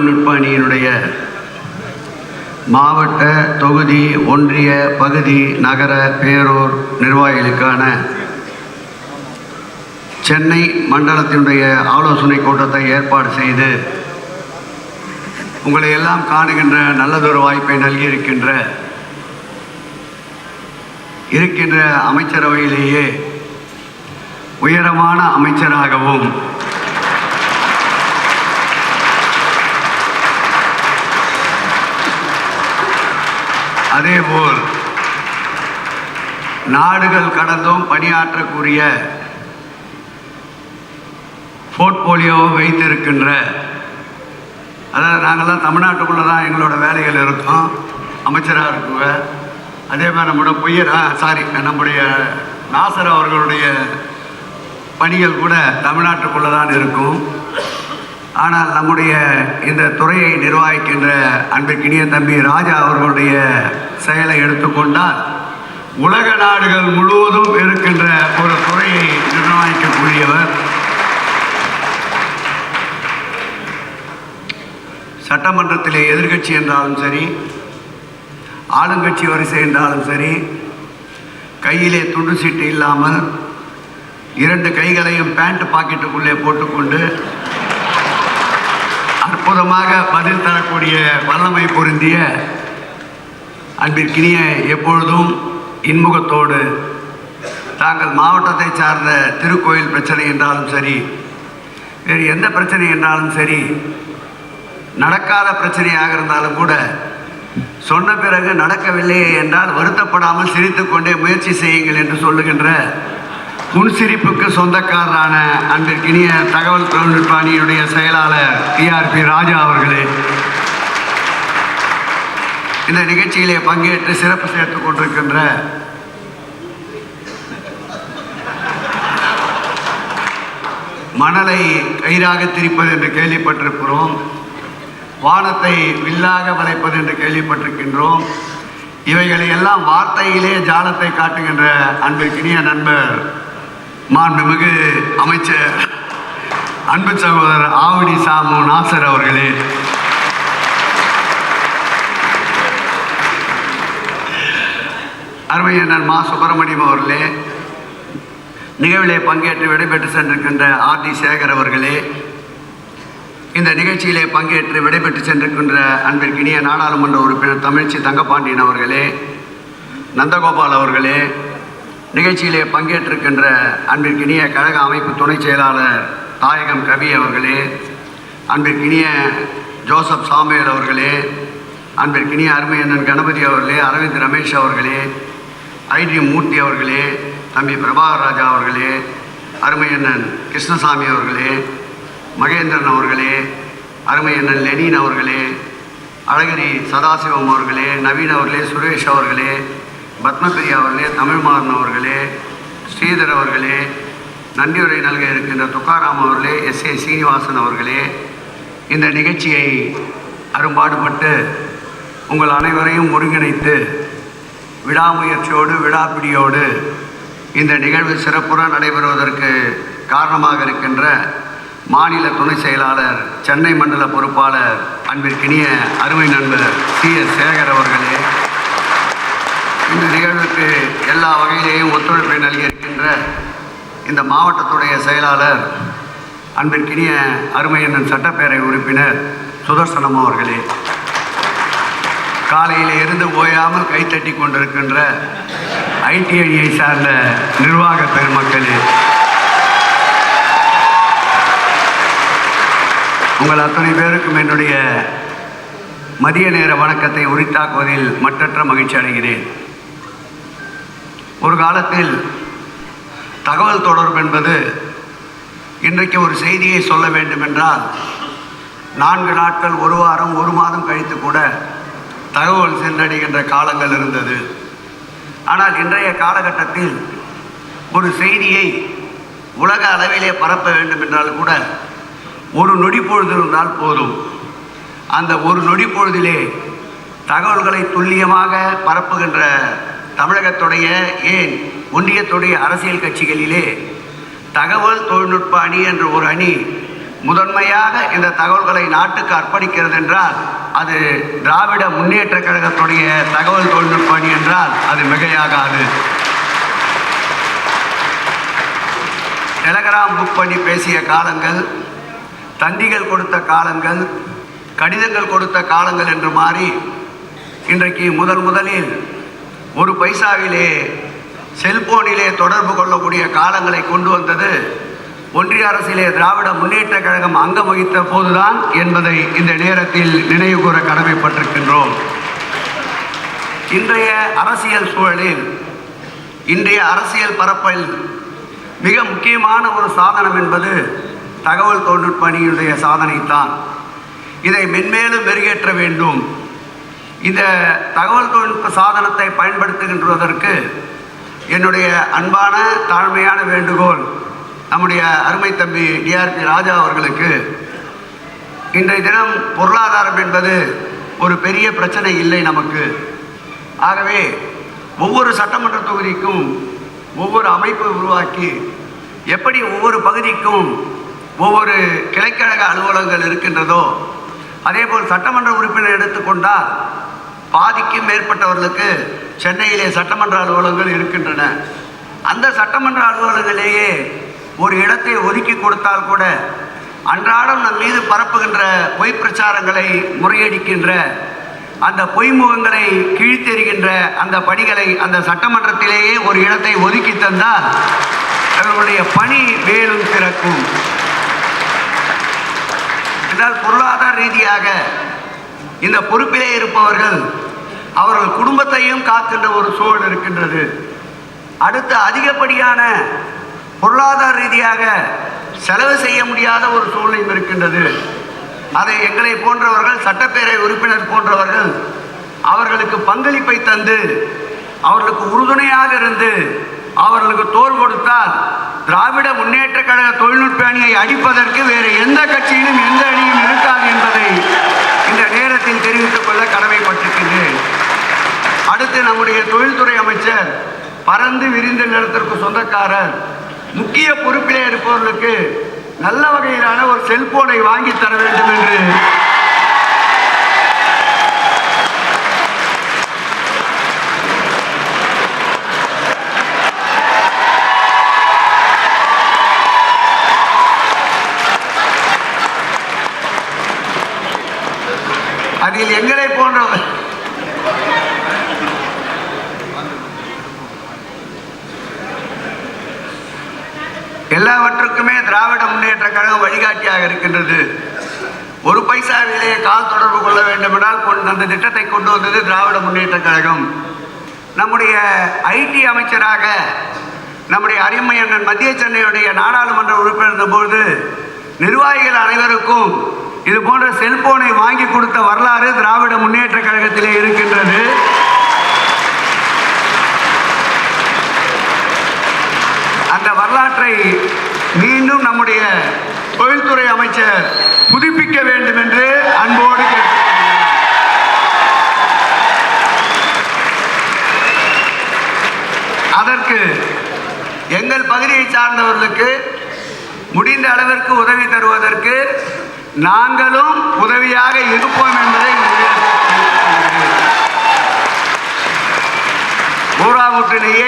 தொழில்நுட்ப அணியினுடைய மாவட்ட தொகுதி ஒன்றிய பகுதி நகர பேரூர் நிர்வாகிகளுக்கான சென்னை மண்டலத்தினுடைய ஆலோசனை கூட்டத்தை ஏற்பாடு செய்து உங்களை எல்லாம் காணுகின்ற நல்லதொரு வாய்ப்பை நல்கியிருக்கின்ற இருக்கின்ற அமைச்சரவையிலேயே உயரமான அமைச்சராகவும் அதேபோல் நாடுகள் கடந்தும் பணியாற்றக்கூடிய போர்ட்போலியோவை வைத்திருக்கின்ற அதாவது நாங்கள்லாம் தமிழ்நாட்டுக்குள்ளே தான் எங்களோட வேலைகள் இருக்கும் அமைச்சராக இருக்குங்க. அதே மாதிரி நம்மளோட பொய்யர் சாரி நம்முடைய நாசர் அவர்களுடைய பணிகள் கூட தமிழ்நாட்டுக்குள்ளே தான் இருக்கும். ஆனால் நம்முடைய இந்த துறையை நிர்வகிக்கின்ற அன்பிற்கினிய தம்பி ராஜா அவர்களுடைய செயலை எடுத்துக்கொண்டால் உலக நாடுகள் முழுவதும் இருக்கின்ற ஒரு துறையை நிர்வகிக்கக்கூடியவர் சட்டமன்றத்திலே எதிர்க்கட்சி என்றாலும் சரி ஆளுங்கட்சி வரிசை என்றாலும் சரி கையிலே துண்டு சீட்டு இல்லாமல் இரண்டு கைகளையும் பேண்ட் பாக்கெட்டுக்குள்ளே போட்டுக்கொண்டு அற்புதமாக பதில் தரக்கூடிய வல்லமை பொருந்திய அன்பிற்கினிய எப்பொழுதும் இன்முகத்தோடு தாங்கள் மாவட்டத்தை சார்ந்த திருக்கோயில் பிரச்சனை என்றாலும் சரி வேறு எந்த பிரச்சனை என்றாலும் சரி நடக்காத பிரச்சனையாக இருந்தாலும் கூட சொன்ன பிறகு நடக்கவில்லையே என்றால் வருத்தப்படாமல் சிரித்துக்கொண்டே முயற்சி செய்யுங்கள் என்று சொல்லுகின்ற முன்சிரிப்புக்கு சொந்தக்காரரான அன்பிற்கினிய தகவல் தொழில்நுட்ப அணியினுடைய செயலாளர் டிஆர்பி ராஜா அவர்களே. இந்த நிகழ்ச்சியிலே பங்கேற்று சிறப்பு சேர்த்துக் கொண்டிருக்கின்ற மணலை கயிறாக திரிப்பது என்று கேள்விப்பட்டிருக்கிறோம். வானத்தை வில்லாக வளைப்பது என்று கேள்விப்பட்டிருக்கின்றோம். இவைகளை எல்லாம் வார்த்தையிலே ஜாலத்தை காட்டுகின்ற அன்பிற்கினிய நண்பர் மாண்புமிகு அமைச்சர் அன்பு சகோதரர் ஆவடி சாமு நாசர் அவர்களே. அருமை அண்ணன் மா சுப்பிரமணியம் அவர்களே நிகழ்விலே பங்கேற்று விடைபெற்று சென்றிருக்கின்ற ஆர் டி சேகர் அவர்களே இந்த நிகழ்ச்சியிலே பங்கேற்று விடைபெற்று சென்றிருக்கின்ற அன்பிற்கினிய நாடாளுமன்ற உறுப்பினர் தமிழ்ச்சி தங்கப்பாண்டியன் அவர்களே நந்தகோபால் அவர்களே நிகழ்ச்சியிலே பங்கேற்றிருக்கின்ற அன்பிற்கினிய கழக அமைப்பு துணை செயலாளர் தாயகம் கவி அவர்களே அன்பிற்கினிய ஜோசப் சாமுவேல் அவர்களே அன்பிற்கினிய அருமை அண்ணன் கணபதி அவர்களே அரவிந்த் ரமேஷ் அவர்களே ஐடி மூர்த்தி அவர்களே தம்பி பிரபாகர் ராஜா அவர்களே அருமை அண்ணன் கிருஷ்ணசாமி அவர்களே மகேந்திரன் அவர்களே அருமை அண்ணன் லெனின் அவர்களே அழகிரி சதாசிவம் அவர்களே நவீன் அவர்களே சுரேஷ் அவர்களே பத்மபிரியா அவர்களே தமிழ்மாறன் அவர்களே ஸ்ரீதர் அவர்களே நன்றியுரை நல்க இருக்கின்ற துக்காராம் அவர்களே எஸ் ஏ சீனிவாசன் அவர்களே இந்த நிகழ்ச்சியை அரும்பாடுபட்டு உங்கள் அனைவரையும் ஒருங்கிணைத்து விடாமுயற்சியோடு விடாப்பிடியோடு இந்த நிகழ்வு சிறப்புற நடைபெறுவதற்கு காரணமாக இருக்கின்ற மாநில துணை செயலாளர் சென்னை மண்டல பொறுப்பாளர் அன்பிற்கினிய அருமை நண்பர் சி எஸ் சேகர் அவர்களே இந்த எல்லா வகையிலேயும் ஒத்துழைப்பை நல்கியிருக்கின்ற இந்த மாவட்டத்துடைய செயலாளர் அன்பிற்கினிய அருமையண்ணன் சட்டப்பேரவை உறுப்பினர் சுதர்சனம் அவர்களே. காலையில் இருந்து ஓயாமல் கைத்தட்டி கொண்டிருக்கின்ற ஐடிஐயை சார்ந்த நிர்வாக பெருமக்களே. உங்கள் அத்தனை பேருக்கும் என்னுடைய மதிய நேர வணக்கத்தை உரித்தாக்குவதில் மற்றற்ற மகிழ்ச்சி அடைகிறேன். ஒரு காலத்தில் தகவல் தொடர்பு என்பது இன்றைக்கு ஒரு செய்தியை சொல்ல வேண்டுமென்றால் நான்கு நாட்கள் ஒரு வாரம் ஒரு மாதம் கழித்து கூட தகவல் சென்றடைகின்ற காலங்கள் இருந்தது. ஆனால் இன்றைய காலகட்டத்தில் ஒரு செய்தியை உலக அளவிலே பரப்ப வேண்டும் என்றால் கூட ஒரு நொடி பொழுது இருந்தால் போதும். அந்த ஒரு நொடி பொழுதிலே தகவல்களை துல்லியமாக பரப்புகின்ற தமிழகத்துடைய ஏன் ஒன்றியத்துடைய அரசியல் கட்சிகளிலே தகவல் தொழில்நுட்ப அணி என்ற ஒரு அணி முதன்மையாக இந்த தகவல்களை நாட்டுக்கு அர்ப்பணிக்கிறது என்றால் அது திராவிட முன்னேற்ற கழகத்துடைய தகவல் தொழில்நுட்ப அணி என்றால் அது மிகையாகாது. டெலகிராம் புக் பண்ணி பேசிய காலங்கள் தந்திகள் கொடுத்த காலங்கள் கடிதங்கள் கொடுத்த காலங்கள் என்று மாறி இன்றைக்கு முதல் முதலில் ஒரு பைசாவிலே செல்போனிலே தொடர்பு கொள்ளக்கூடிய காலங்களை கொண்டு வந்தது ஒன்றிய அரசிலே திராவிட முன்னேற்ற கழகம் அங்கம் வகித்த போதுதான் என்பதை இந்த நேரத்தில் நினைவு கூற கடமைப்பட்டிருக்கின்றோம். இன்றைய அரசியல் சூழலில் இன்றைய அரசியல் பரப்பில் மிக முக்கியமான ஒரு சாதனம் என்பது தகவல் தொழில்நுட்ப அணியினுடைய சாதனைத்தான் இதை மென்மேலும் மெருகேற்ற வேண்டும். இந்த தகவல் தொழில்நுட்ப சாதனத்தை பயன்படுத்துகின்றதற்கு என்னுடைய அன்பான தாழ்மையான வேண்டுகோள் நம்முடைய அருமை தம்பி டிஆர்பி ராஜா அவர்களுக்கு. இன்றைய தினம் பொருளாதாரம் என்பது ஒரு பெரிய பிரச்சனை இல்லை நமக்கு. ஆகவே ஒவ்வொரு சட்டமன்ற தொகுதிக்கும் ஒவ்வொரு அமைப்பை உருவாக்கி எப்படி ஒவ்வொரு பகுதிக்கும் ஒவ்வொரு கிளைக்கழக அலுவலகங்கள் இருக்கின்றதோ அதேபோல் சட்டமன்ற உறுப்பினர் எடுத்துக்கொண்டால் பாதிக்கும் மேற்பட்டவர்களுக்கு சென்னையிலே சட்டமன்ற அலுவலகங்கள் இருக்கின்றன. அந்த சட்டமன்ற அலுவலகங்களிலேயே ஒரு இடத்தை ஒதுக்கி கொடுத்தால் கூட அன்றாடம் நம் மீது பரப்புகின்ற பொய் பிரச்சாரங்களை முறையடிக்கின்ற அந்த பொய்முகங்களை கிழித்தெறிகின்ற அந்த பணிகளை அந்த சட்டமன்றத்திலேயே ஒரு இடத்தை ஒதுக்கி தந்தால் அவர்களுடைய பணி மேலும் திறக்கும். என்றால் பொருளாதார ரீதியாக இந்த பொறுப்பிலே இருப்பவர்கள் அவர்கள் குடும்பத்தையும் காக்கின்ற ஒரு சூழல் இருக்கின்றது. அடுத்து அதிகப்படியான பொருளாதார ரீதியாக செலவு செய்ய முடியாத ஒரு சூழ்நிலையும் இருக்கின்றது. அதை எங்களை போன்றவர்கள் சட்டப்பேரவை உறுப்பினர் போன்றவர்கள் அவர்களுக்கு பங்களிப்பை தந்து அவர்களுக்கு உறுதுணையாக இருந்து அவர்களுக்கு தோல் கொடுத்தால் திராவிட முன்னேற்ற கழக தொழில்நுட்ப அணியை அடிப்பதற்கு வேறு எந்த எந்த அணியும் இருக்காது என்பதை இந்த நேரத்தில் தெரிவித்துக் கொள்ள கடமைப்பட்டிருக்கின்றேன் அடுத்து நம்முடைய தொழில்துறை அமைச்சர் பறந்து விரிந்த நிலத்திற்கு சொந்தக்காரர் முக்கிய பொறுப்பிலே இருப்பவர்களுக்கு நல்ல வகையிலான ஒரு செல்போனை வாங்கி தர வேண்டும் என்று எல்லாவற்றுக்குமே திராவிட முன்னேற்ற கழகம் வழிகாட்டியாக இருக்கின்றது. ஒரு பைசாவிலேயே கால் தொடர்பு கொள்ள வேண்டுமென்றால் கொண்டு அந்த திட்டத்தை கொண்டு வந்தது திராவிட முன்னேற்ற கழகம். நம்முடைய ஐடி அமைச்சராக நம்முடைய அருமை அண்ணன் மத்திய சென்னையுடைய நாடாளுமன்ற உறுப்பினர் இருந்தபோது நிர்வாகிகள் அனைவருக்கும் இது போன்ற செல்போனை வாங்கி கொடுத்த வரலாறு திராவிட முன்னேற்ற கழகத்திலே இருக்கின்றது அந்த வரலாற்றை மீண்டும் நம்முடைய தொழில்துறை அமைச்சர் புதுப்பிக்க வேண்டும் என்று அன்போடு அதற்கு எங்கள் பகுதியை சார்ந்தவர்களுக்கு முடிந்த அளவிற்கு உதவி தருவதற்கு நாங்களும் உதவியாக இருப்போம் என்பதை இந்த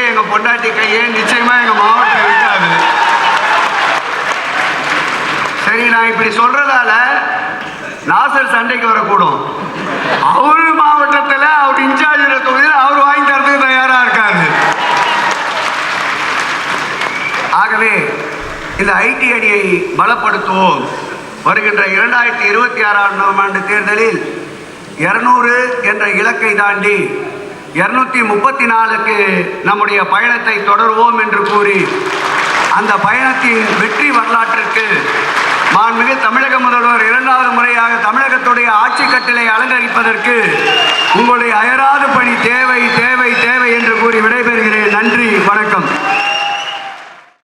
எங்கள் பொண்டாட்டி கையை நிச்சயமாக எங்கள் மாவட்ட சரி நான் இப்படி சொல்றதால நாசர் சண்டைக்கு வரக்கூடும். அவரு மாவட்டத்தில் அவர் இன்சார்ஜ் தொகுதியில் அவர் வாங்கி தரதுக்கு தயாரா இருக்காரு. ஆகவே இந்த ஐடி அணியை பலப்படுத்துவோம். வருகின்ற இரண்டாயிரத்தி இருபத்தி ஆறாம் ஆண்டு தேர்தலில் இருநூறு என்ற இலக்கை தாண்டி இருநூத்தி முப்பத்தி நாலுக்கு நம்முடைய பயணத்தை தொடருவோம் என்று கூறி அந்த பயணத்தின் வெற்றி வரலாற்றிற்கு மாண்புமிகு தமிழக முதல்வர் இரண்டாவது முறையாக தமிழகத்துடைய ஆட்சி கட்டளை அலங்கரிப்பதற்கு உங்களுடைய அயராது பணி தேவை தேவை தேவை என்று கூறி விடைபெறுகிறேன். நன்றி வணக்கம்.